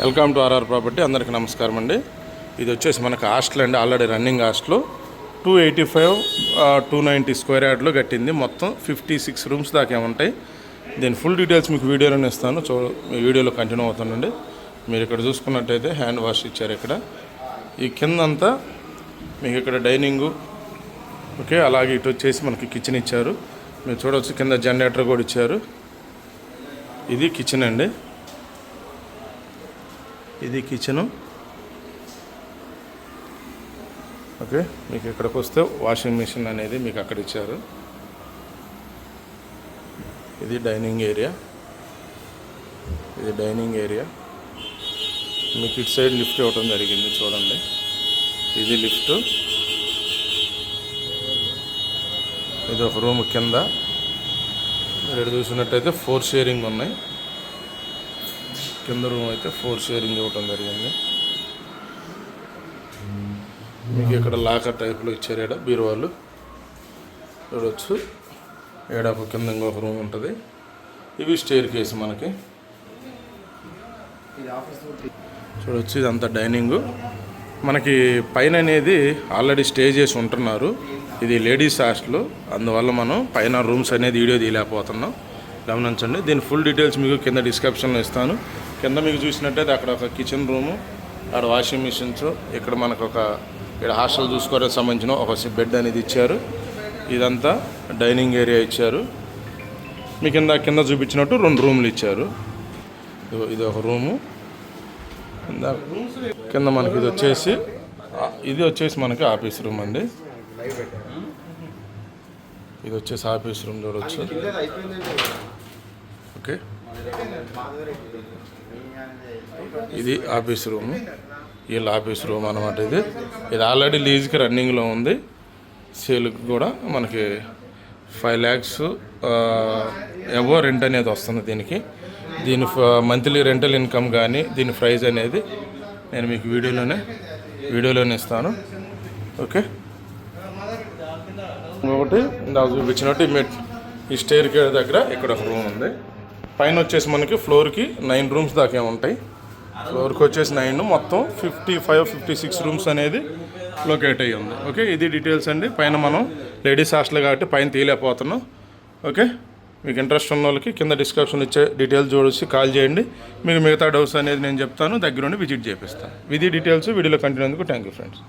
Welcome to RR property అందరికీ నమస్కారం అండి. ఇది వచ్చేసి మనకు హాస్టల్ అండి already running hostel. Two eighty five to ninety square యార్డ్లో కట్టింది. మొత్తం ఫిఫ్టీ సిక్స్ రూమ్స్ దాకా ఉంటాయి. దీని ఫుల్ డీటెయిల్స్ మీకు వీడియోలోనే ఇస్తాను. చూ వీడియోలో కంటిన్యూ అవుతానండి. మీరు ఇక్కడ చూసుకున్నట్టయితే హ్యాండ్ వాష్ ఇచ్చారు ఇక్కడ. ఈ కిందంతా మీకు ఇక్కడ డైనింగు ఓకే అలాగే ఇటు వచ్చేసి మనకి కిచెన్ ఇచ్చారు. మీరు చూడవచ్చు కింద జనరేటర్ కూడా ఇచ్చారు. ఇది కిచెన్ అండి. ఇది కిచెను ఓకే మీకు ఇక్కడికి వస్తే వాషింగ్ మిషన్ అనేది మీకు అక్కడ ఇచ్చారు. ఇది డైనింగ్ ఏరియా ఇది డైనింగ్ ఏరియా మీకు ఇటు సైడ్ లిఫ్ట్ ఇవ్వటం జరిగింది చూడండి. ఇది లిఫ్ట్ ఇది ఒక రూమ్ కింద. మీరు చూసినట్టయితే ఫోర్ షేరింగ్ ఉన్నాయి. కింద రూమ్ అయితే ఫోర్ షేరింగ్ ఇవ్వటం జరిగింది. మీకు ఇక్కడ లాకర్ టైప్లో ఇచ్చారు ఇక్కడ బీరువాళ్ళు చూడవచ్చు ఒక కింద ఇంకొక రూమ్ ఉంటుంది. ఇవి స్టేర్ కేసు మనకి. చూడవచ్చు ఇదంతా డైనింగు. మనకి పైన అనేది ఆల్రెడీ స్టే చేసి ఉంటున్నారు. ఇది లేడీస్ హాస్టల్. అందువల్ల మనం పైన రూమ్స్ అనేది వీడియో తీయలేకపోతున్నాం. గమనించండి. దీని ఫుల్ డీటెయిల్స్ మీకు కింద డిస్క్రిప్షన్లో ఇస్తాను. కింద మీకు చూసినట్టయితే అక్కడ ఒక కిచెన్ రూము అక్కడ వాషింగ్ మిషన్స్ ఇక్కడ మనకు ఒక ఇక్కడ హాస్టల్ చూసుకోవడానికి సంబంధించిన ఒక బెడ్ అనేది ఇచ్చారు. ఇదంతా డైనింగ్ ఏరియా ఇచ్చారు. మీ కింద కింద చూపించినట్టు రెండు రూమ్లు ఇచ్చారు. ఇది ఒక రూము కింద మనకి ఇది వచ్చేసి ఇది వచ్చేసి మనకి ఆఫీస్ రూమ్ అండి. ఇది వచ్చేసి ఆఫీస్ రూమ్ చూడవచ్చు ఓకే. ఇది ఆఫీస్ రూమ్. వీళ్ళ ఆఫీస్ రూమ్ అనమాట ఇది. ఇది ఆల్రెడీ లీజ్కి రన్నింగ్లో ఉంది. సేల్కి కూడా మనకి ఫైవ్ ల్యాక్స్ ఎవో రెంట్ అనేది వస్తుంది దీనికి. దీని మంత్లీ రెంటల్ ఇన్కమ్ కానీ దీని ప్రైజ్ అనేది నేను మీకు వీడియోలోనే వీడియోలోనే ఇస్తాను. ఓకే? ఒకటి ఇందాక చూపించినట్టు ఈ స్టేర్ కేర్ దగ్గర ఇక్కడ ఒక రూమ్ ఉంది. పైన వచ్చేసి మనకి ఫ్లోర్కి నైన్ రూమ్స్ దాకా ఉంటాయి. ఫ్లోర్కి వచ్చేసి నైన్ మొత్తం fifty five fifty six rooms అనేది లొకేట్ అయ్యి ఉంది. ఓకే ఇది డీటెయిల్స్ అండి. పైన మనం లేడీస్ హాస్టల్ కాబట్టి పైన తీయలేకపోతున్నాం. ఓకే మీకు ఇంట్రెస్ట్ ఉన్న వాళ్ళకి కింద డిస్క్రిప్షన్ ఇచ్చే డీటెయిల్స్ చూసి కాల్ చేయండి. మీకు మిగతా డౌట్స్ అనేది నేను చెప్తాను. దగ్గరుండి విజిట్ చేపిస్తాను. ఇది డీటెయిల్స్ వీడియోలో కంటిన్యూ అందుకు థ్యాంక్ యూ ఫ్రెండ్స్